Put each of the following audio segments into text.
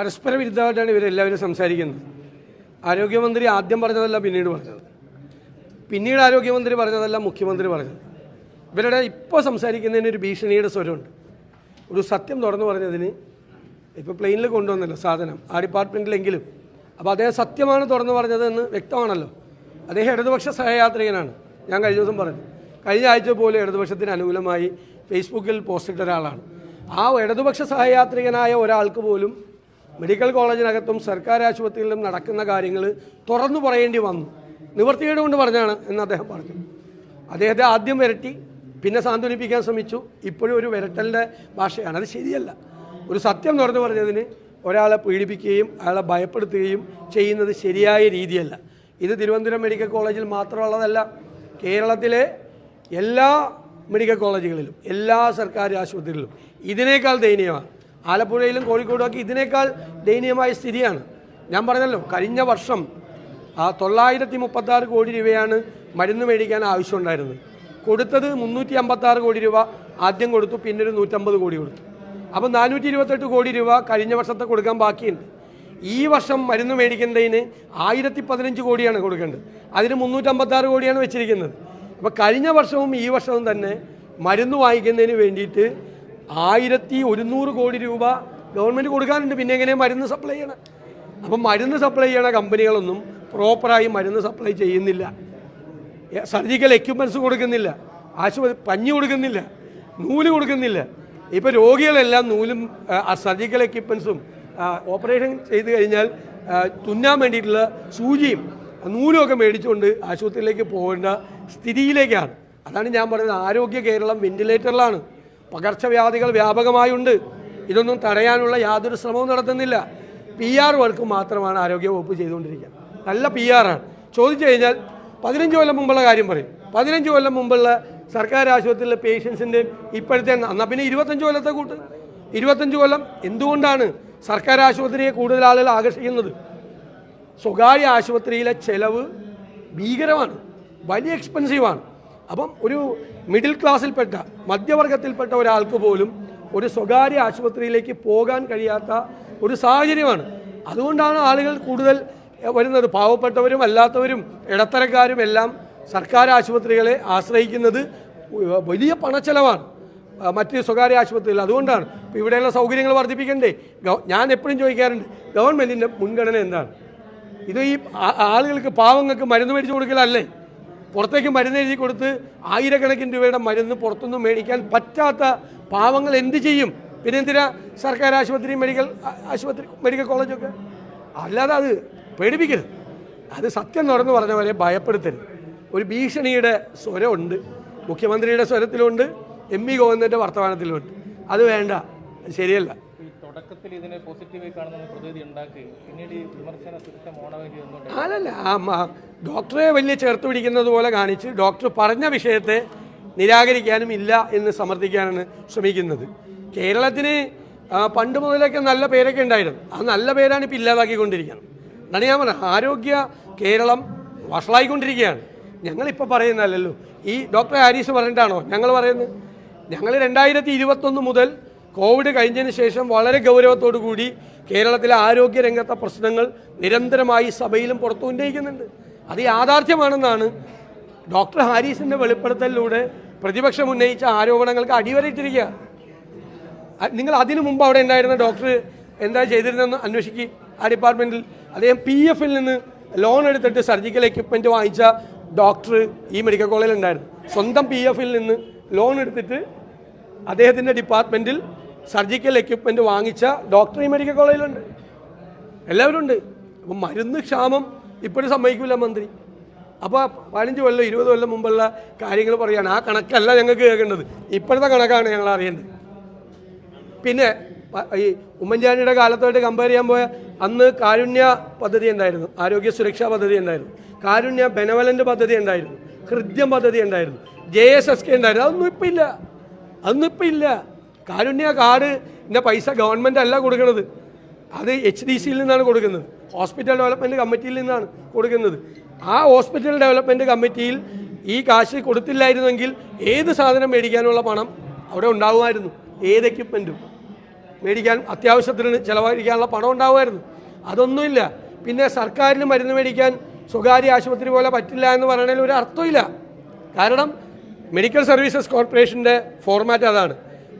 പരസ്പര വിരുദ്ധമായിട്ടാണ് ഇവരെല്ലാവരും സംസാരിക്കുന്നത്. ആരോഗ്യമന്ത്രി ആദ്യം പറഞ്ഞതല്ല പിന്നീട് പറഞ്ഞത്. പിന്നീട് ആരോഗ്യമന്ത്രി പറഞ്ഞതല്ല മുഖ്യമന്ത്രി പറഞ്ഞത്. ഇവരുടെ ഇപ്പോൾ സംസാരിക്കുന്നതിന് ഒരു ഭീഷണിയുടെ സ്വരമുണ്ട്. ഒരു സത്യം തുറന്നു പറഞ്ഞതിന് ഇപ്പോൾ പ്ലെയിനിൽ കൊണ്ടുവന്നല്ലോ സാധനം ആ ഡിപ്പാർട്ട്മെന്റിലെങ്കിലും അപ്പോൾ അദ്ദേഹം സത്യമാണ് തുറന്നു പറഞ്ഞതെന്ന് വ്യക്തമാണല്ലോ. അദ്ദേഹം ഇടതുപക്ഷ സഹയാത്രികനാണ്. ഞാൻ കഴിഞ്ഞ ദിവസം പറഞ്ഞു കഴിഞ്ഞ ആഴ്ച പോലെ ഇടതുപക്ഷത്തിന് അനുകൂലമായി ഫേസ്ബുക്കിൽ പോസ്റ്റ് ഇട്ട ഒരാളാണ്. ആ ഇടതുപക്ഷ സഹയാത്രികനായ ഒരാൾക്ക് പോലും മെഡിക്കൽ കോളേജിനകത്തും സർക്കാർ ആശുപത്രികളിലും നടക്കുന്ന കാര്യങ്ങൾ തുറന്നു പറയേണ്ടി വന്നു. നിവർത്തികേട് കൊണ്ട് പറഞ്ഞാണ് എന്ന് അദ്ദേഹം പറഞ്ഞു. അദ്ദേഹത്തെ ആദ്യം വിരട്ടി പിന്നെ സാന്ത്വനിപ്പിക്കാൻ ശ്രമിച്ചു. ഇപ്പോഴും ഒരു വിരട്ടലിന്റെ ഭാഷയാണ്. അത് ശരിയല്ല. ഒരു സത്യം തുറന്നു പറഞ്ഞതിന് ഒരാളെ പീഡിപ്പിക്കുകയും അയാളെ ഭയപ്പെടുത്തുകയും ചെയ്യുന്നത് ശരിയായ രീതിയല്ല. ഇത് തിരുവനന്തപുരം മെഡിക്കൽ കോളേജിൽ മാത്രമുള്ളതല്ല. കേരളത്തിലെ എല്ലാ മെഡിക്കൽ കോളേജുകളിലും എല്ലാ സർക്കാർ ആശുപത്രികളിലും ഇതിനേക്കാൾ ദയനീയമാണ്. ആലപ്പുഴയിലും കോഴിക്കോടുമൊക്കെ ഇതിനേക്കാൾ ദയനീയമായ സ്ഥിതിയാണ്. ഞാൻ പറഞ്ഞല്ലോ കഴിഞ്ഞ വർഷം ആ തൊള്ളായിരത്തി മുപ്പത്താറ് കോടി രൂപയാണ് മരുന്ന് മേടിക്കാൻ ആവശ്യമുണ്ടായിരുന്നത്. കൊടുത്തത് മുന്നൂറ്റി അമ്പത്താറ് കോടി രൂപ ആദ്യം കൊടുത്തു പിന്നെ ഒരു നൂറ്റമ്പത് കോടി കൊടുത്തു. അപ്പോൾ നാനൂറ്റി ഇരുപത്തെട്ട് കോടി രൂപ കഴിഞ്ഞ വർഷത്തെ കൊടുക്കാൻ ബാക്കിയുണ്ട്. ഈ വർഷം മരുന്ന് മേടിക്കേണ്ടതിന് ആയിരത്തി പതിനഞ്ച് കോടിയാണ് കൊടുക്കേണ്ടത്. അതിന് മുന്നൂറ്റമ്പത്താറ് കോടിയാണ് വെച്ചിരിക്കുന്നത്. അപ്പോൾ കഴിഞ്ഞ വർഷവും ഈ വർഷവും തന്നെ മരുന്ന് വാങ്ങിക്കുന്നതിന് വേണ്ടിയിട്ട് ആയിരത്തി ഒരുന്നൂറ് കോടി രൂപ ഗവൺമെന്റ് കൊടുക്കാനുണ്ട്. പിന്നെ എങ്ങനെ മരുന്ന് സപ്ലൈ ചെയ്യണം? അപ്പം മരുന്ന് സപ്ലൈ ചെയ്യണ കമ്പനികളൊന്നും പ്രോപ്പറായി മരുന്ന് സപ്ലൈ ചെയ്യുന്നില്ല. സർജിക്കൽ എക്യുപ്മെന്റ്സ് കൊടുക്കുന്നില്ല. ആശുപത്രി പഞ്ഞി കൊടുക്കുന്നില്ല. നൂൽ കൊടുക്കുന്നില്ല. ഇപ്പോൾ രോഗികളെല്ലാം നൂലും സർജിക്കൽ എക്യുപ്മെൻസും ഓപ്പറേഷൻ ചെയ്ത് കഴിഞ്ഞാൽ തുന്നാൻ വേണ്ടിയിട്ടുള്ള സൂചിയും നൂലുമൊക്കെ മേടിച്ചുകൊണ്ട് ആശുപത്രിയിലേക്ക് പോകേണ്ട സ്ഥിതിയിലേക്കാണ്. അതാണ് ഞാൻ പറയുന്നത് ആരോഗ്യ കേരളം വെന്റിലേറ്ററിലാണ് പകർച്ചവ്യാധികൾ വ്യാപകമായുണ്ട്. ഇതൊന്നും തടയാനുള്ള യാതൊരു ശ്രമവും നടത്തുന്നില്ല. പി ആർ വർക്ക് മാത്രമാണ് ആരോഗ്യവകുപ്പ് ചെയ്തുകൊണ്ടിരിക്കുക നല്ല പി ആറാണ് ചോദിച്ചു കഴിഞ്ഞാൽ പതിനഞ്ച് കൊല്ലം മുമ്പുള്ള കാര്യം പറയും. പതിനഞ്ച് കൊല്ലം മുമ്പുള്ള സർക്കാർ ആശുപത്രിയിലെ പേഷ്യൻസിന്റെ ഇപ്പോഴത്തെ. എന്നാൽ പിന്നെ ഇരുപത്തഞ്ച് കൊല്ലത്തെ കൂട്ട്. ഇരുപത്തഞ്ച് കൊല്ലം എന്തുകൊണ്ടാണ് സർക്കാർ ആശുപത്രിയെ കൂടുതൽ ആളുകൾ ആകർഷിക്കുന്നത്? സ്വകാര്യ ആശുപത്രിയിലെ ചെലവ് ഭീകരമാണ്. വലിയ എക്സ്പെൻസീവാണ് അപ്പം ഒരു മിഡിൽ ക്ലാസ്സിൽപ്പെട്ട മധ്യവർഗത്തിൽപ്പെട്ട ഒരാൾക്ക് പോലും ഒരു സ്വകാര്യ ആശുപത്രിയിലേക്ക് പോകാൻ കഴിയാത്ത ഒരു സാഹചര്യമാണ്. അതുകൊണ്ടാണ് ആളുകൾ കൂടുതൽ വരുന്നത്. പാവപ്പെട്ടവരും അല്ലാത്തവരും ഇടത്തരക്കാരും എല്ലാം സർക്കാർ ആശുപത്രികളെ ആശ്രയിക്കുന്നത് വലിയ പണച്ചെലവാണ്. മറ്റ് സ്വകാര്യ ആശുപത്രികൾ. അതുകൊണ്ടാണ് ഇപ്പോൾ ഇവിടെയുള്ള സൗകര്യങ്ങൾ വർദ്ധിപ്പിക്കണ്ടേ? ഞാൻ എപ്പോഴും ചോദിക്കാറുണ്ട് ഗവൺമെന്റിന്റെ മുൻഗണന എന്താണ്? ഇത് ഈ ആളുകൾക്ക് പാവങ്ങൾക്ക് മരുന്ന് മേടിച്ചു കൊടുക്കലല്ലേ? പുറത്തേക്ക് മരുന്ന് എഴുതി കൊടുത്ത് ആയിരക്കണക്കിന് രൂപയുടെ മരുന്ന് പുറത്തുനിന്ന് മേടിക്കാൻ പറ്റാത്ത പാവങ്ങൾ എന്ത് ചെയ്യും? പിന്നെ എന്തിനാ സർക്കാർ ആശുപത്രി മെഡിക്കൽ ആശുപത്രി മെഡിക്കൽ കോളേജൊക്കെ? അല്ലാതെ അത് പേടിപ്പിക്കരുത്. അത് സത്യം തുറന്നു പറഞ്ഞവരെ ഭയപ്പെടുത്തരുത്. ഒരു ഭീഷണിയുടെ സ്വരമുണ്ട്. മുഖ്യമന്ത്രിയുടെ സ്വരത്തിലുണ്ട് എം വി ഗോവിന്ദന്റെ വർത്തമാനത്തിലുമുണ്ട് അത് വേണ്ട ശരിയല്ല. തുടക്കത്തിൽ ഇതിനെ പോസിറ്റീവായി കാണുന്ന പ്രതിവിധി ഉണ്ടാക്കി. പിന്നീട് ഈ വിമർശന സിസ്റ്റം ഓണാവേണ്ടി അല്ലല്ല ഡോക്ടറെ വലിയ ചേർത്ത് പിടിക്കുന്നത് പോലെ കാണിച്ച് ഡോക്ടർ പറഞ്ഞ വിഷയത്തെ നിരാകരിക്കാനും ഇല്ല എന്ന് സമർത്ഥിക്കാനാണ് ശ്രമിക്കുന്നത്. കേരളത്തിന് പണ്ട് മുതലൊക്കെ നല്ല പേരൊക്കെ ഉണ്ടായിരുന്നു. ആ നല്ല പേരാണ് ഇപ്പോൾ ഇല്ലാതാക്കിക്കൊണ്ടിരിക്കുന്നത്. എന്നാണ് ഞാൻ പറഞ്ഞത്. ആരോഗ്യ കേരളം വഷളായിക്കൊണ്ടിരിക്കുകയാണ്. ഞങ്ങളിപ്പോൾ പറയുന്നതല്ലല്ലോ. ഈ ഡോക്ടർ ഹാരീസ് പറഞ്ഞിട്ടാണോ? ഞങ്ങൾ പറയുന്നത്. ഞങ്ങൾ രണ്ടായിരത്തി ഇരുപത്തൊന്ന് മുതൽ കോവിഡ് കഴിഞ്ഞതിന് ശേഷം വളരെ ഗൗരവത്തോടു കൂടി കേരളത്തിലെ ആരോഗ്യ രംഗത്തെ പ്രശ്നങ്ങൾ നിരന്തരമായി സഭയിലും പുറത്തു ഉന്നയിക്കുന്നുണ്ട്. അത് യാഥാർത്ഥ്യമാണെന്നാണ് ഡോക്ടർ ഹാരിസിന്റെ വെളിപ്പെടുത്തലിലൂടെ പ്രതിപക്ഷം ഉന്നയിച്ച ആരോപണങ്ങൾക്ക് അടിവരയിട്ടിരിക്കുക. നിങ്ങൾ അതിനു മുമ്പ് അവിടെ ഉണ്ടായിരുന്ന ഡോക്ടർ എന്താ ചെയ്തിരുന്നതെന്ന് അന്വേഷിക്കുക ആ ഡിപ്പാർട്ട്മെന്റിൽ. അദ്ദേഹം പി എഫിൽ നിന്ന് ലോൺ എടുത്തിട്ട് സർജിക്കൽ എക്യുപ്മെന്റ് വാങ്ങിച്ച ഡോക്ടർ ഈ മെഡിക്കൽ കോളേജിൽ ഉണ്ടായിരുന്നു. സ്വന്തം പി എഫിൽ നിന്ന് ലോൺ എടുത്തിട്ട് അദ്ദേഹത്തിന്റെ ഡിപ്പാർട്ട്മെന്റിൽ സർജിക്കൽ എക്യുപ്മെന്റ് വാങ്ങിച്ച ഡോക്ടർ ഈ മെഡിക്കൽ കോളേജിലുണ്ട് എല്ലാവരും ഉണ്ട്. അപ്പം മരുന്ന് ക്ഷാമം ഇപ്പോഴും സമ്മതിക്കില്ല മന്ത്രി. അപ്പോൾ പതിനഞ്ച് കൊല്ലം ഇരുപത് കൊല്ലം മുമ്പുള്ള കാര്യങ്ങൾ പറയുകയാണ് ആ കണക്കല്ല ഞങ്ങൾക്ക് കേൾക്കേണ്ടത്. ഇപ്പോഴത്തെ കണക്കാണ് ഞങ്ങൾ അറിയേണ്ടത്. പിന്നെ ഈ ഉമ്മൻചാണ്ടിയുടെ കാലത്തായിട്ട് കമ്പയർ ചെയ്യാൻ പോയ അന്ന് കാരുണ്യ പദ്ധതി ഉണ്ടായിരുന്നു ആരോഗ്യ സുരക്ഷാ പദ്ധതി ഉണ്ടായിരുന്നു കാരുണ്യ ബെനവലന്റ് പദ്ധതി ഉണ്ടായിരുന്നു ഹൃദ്യം പദ്ധതി ഉണ്ടായിരുന്നു ജെ എസ് എസ് കെ ഉണ്ടായിരുന്നു. അതൊന്നും ഇപ്പം ഇല്ല. അതൊന്നും ഇപ്പം ഇല്ല. കാരുണ്യ കാർഡിന്റെ പൈസ ഗവൺമെന്റ് അല്ല കൊടുക്കുന്നത് അത് എച്ച് ഡി സിയിൽ നിന്നാണ് കൊടുക്കുന്നത്. ഹോസ്പിറ്റൽ ഡെവലപ്മെന്റ് കമ്മിറ്റിയിൽ നിന്നാണ് കൊടുക്കുന്നത്. ആ ഹോസ്പിറ്റൽ ഡെവലപ്മെന്റ് കമ്മിറ്റിയിൽ ഈ കാശ് കൊടുത്തില്ലായിരുന്നെങ്കിൽ ഏത് സാധനം മേടിക്കാനുള്ള പണം അവിടെ ഉണ്ടാകുമായിരുന്നു ഏത് എക്യുപ്മെന്റും മേടിക്കാൻ അത്യാവശ്യത്തിന് ചിലവഴിക്കാനുള്ള പണം ഉണ്ടാകുമായിരുന്നു അതൊന്നുമില്ല. പിന്നെ സർക്കാരിന് മരുന്ന് മേടിക്കാൻ സ്വകാര്യ ആശുപത്രി പോലെ പറ്റില്ല എന്ന് പറയണതിൽ ഒരു അർത്ഥമില്ല കാരണം മെഡിക്കൽ സർവീസസ് കോർപ്പറേഷന്റെ ഫോർമാറ്റ് അതാണ്.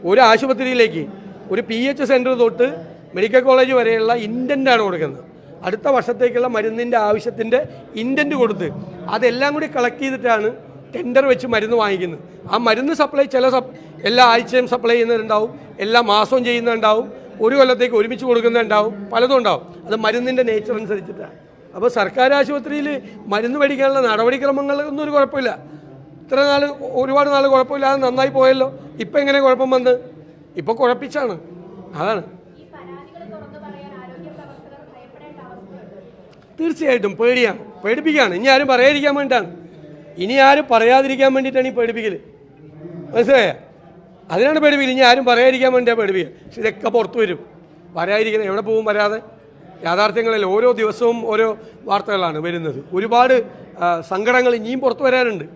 ഒരു ആശുപത്രിയിലേക്ക് ഒരു പി എച്ച് സെന്റർ തൊട്ട് മെഡിക്കൽ കോളേജ് വരെയുള്ള ഇന്റന്റാണ് കൊടുക്കുന്നത്. അടുത്ത വർഷത്തേക്കുള്ള മരുന്നിന്റെ ആവശ്യത്തിന്റെ ഇന്റന്റ് കൊടുത്ത് അതെല്ലാം കൂടി കളക്ട് ചെയ്തിട്ടാണ് ടെൻഡർ വെച്ച് മരുന്ന് വാങ്ങിക്കുന്നത്. ആ മരുന്ന് സപ്ലൈ ചില സപ് എല്ലാ ആഴ്ചയും സപ്ലൈ ചെയ്യുന്നതുണ്ടാവും എല്ലാ മാസവും ചെയ്യുന്നുണ്ടാവും ഒരു കൊല്ലത്തേക്ക് ഒരുമിച്ച് കൊടുക്കുന്നുണ്ടാവും പലതും ഉണ്ടാവും. അത് മരുന്നിന്റെ നേച്ചർ അനുസരിച്ചിട്ടാണ്. അപ്പോൾ സർക്കാർ ആശുപത്രിയിൽ മരുന്ന് മേടിക്കാനുള്ള നടപടിക്രമങ്ങളൊന്നും ഒരു കുഴപ്പമില്ല. ഇത്ര നാൾ ഒരുപാട് നാൾ കുഴപ്പമില്ലാതെ നന്നായി പോയല്ലോ. ഇപ്പം എങ്ങനെ കുഴപ്പം വന്ന്? ഇപ്പോൾ കുഴപ്പിച്ചാണ്. അതാണ്. തീർച്ചയായിട്ടും പേടിയാണ് പേടിപ്പിക്കുകയാണ് ഇനി ആരും പറയാതിരിക്കാൻ വേണ്ടിയിട്ടാണ്. ഇനി ആരും പറയാതിരിക്കാൻ വേണ്ടിയിട്ടാണ് ഈ പേടിപ്പിക്കൽ മനസ്സിലായ? അതിനാണ് പേടിപ്പിക്കൽ ഇനി ആരും പറയാതിരിക്കാൻ വേണ്ടിയാണ് പേടിപ്പിക്കുക. പക്ഷെ ഇതൊക്കെ പുറത്തു വരും. വരാതിരിക്കുന്നത് എവിടെ പോകും വരാതെ? യാഥാർത്ഥ്യങ്ങളിൽ ഓരോ ദിവസവും ഓരോ വാർത്തകളാണ് വരുന്നത്. ഒരുപാട് സങ്കടങ്ങൾ ഇനിയും പുറത്തു വരാനുണ്ട്.